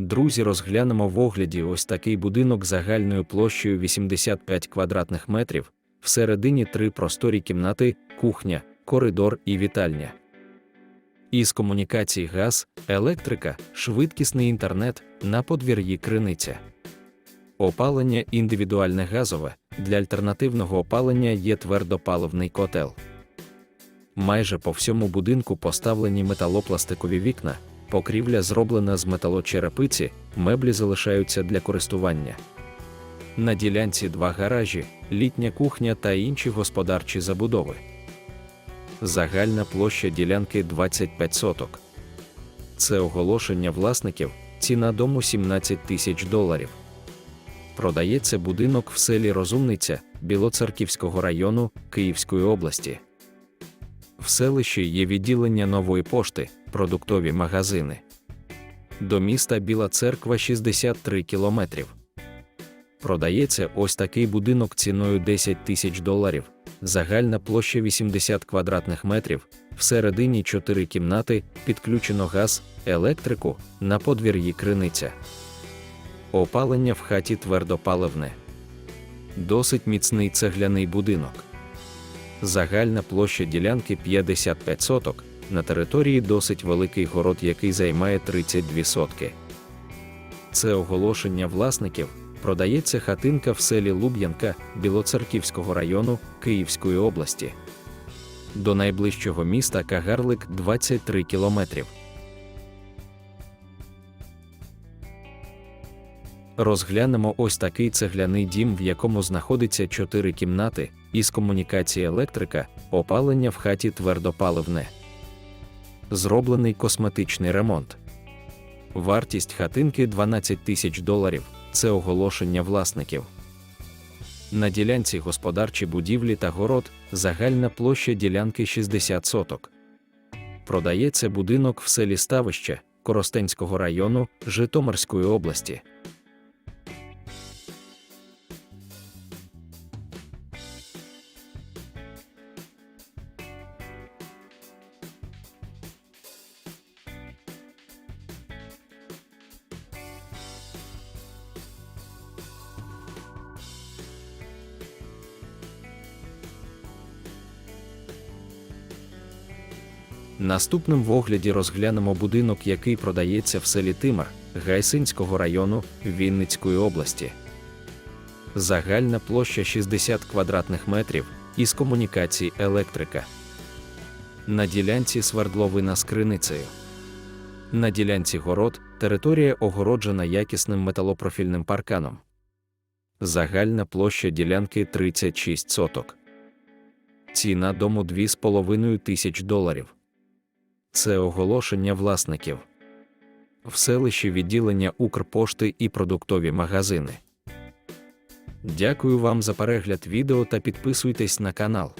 Друзі, розглянемо в огляді ось такий будинок загальною площею 85 квадратних метрів, всередині три просторі кімнати, кухня, коридор і вітальня. Із комунікацій газ, електрика, швидкісний інтернет, на подвір'ї криниця. Опалення індивідуальне газове, для альтернативного опалення є твердопаливний котел. Майже по всьому будинку поставлені металопластикові вікна, покрівля зроблена з металочерепиці, меблі залишаються для користування. На ділянці два гаражі, літня кухня та інші господарчі забудови. Загальна площа ділянки 25 соток. Це оголошення власників, ціна дому 17 тисяч доларів. Продається будинок в селі Розумниця Білоцерківського району Київської області. В селищі є відділення нової пошти, продуктові магазини. До міста Біла Церква 63 кілометрів. Продається ось такий будинок ціною 10 тисяч доларів, загальна площа 80 квадратних метрів, всередині 4 кімнати, підключено газ, електрику, на подвір'ї криниця. Опалення в хаті твердопаливне. Досить міцний цегляний будинок. Загальна площа ділянки 55 соток, на території досить великий город, який займає 32 сотки. Це оголошення власників. Продається хатинка в селі Луб'янка Білоцерківського району Київської області. До найближчого міста Кагарлик 23 кілометрів. Розглянемо ось такий цегляний дім, в якому знаходиться 4 кімнати, із комунікації електрика, опалення в хаті твердопаливне. Зроблений косметичний ремонт. Вартість хатинки 12 тисяч доларів це оголошення власників. На ділянці господарчі будівлі та город, загальна площа ділянки 60 соток. Продається будинок в селі Ставище Коростенського району Житомирської області. Наступним в огляді розглянемо будинок, який продається в селі Тимар Гайсинського району Вінницької області. Загальна площа 60 квадратних метрів із комунікацій електрика. На ділянці свердловина з криницею. На ділянці город територія огороджена якісним металопрофільним парканом. Загальна площа ділянки 36 соток. Ціна дому 2,5 тисяч доларів. Це оголошення власників. В селищі відділення Укрпошти і продуктові магазини. Дякую вам за перегляд відео та підписуйтесь на канал.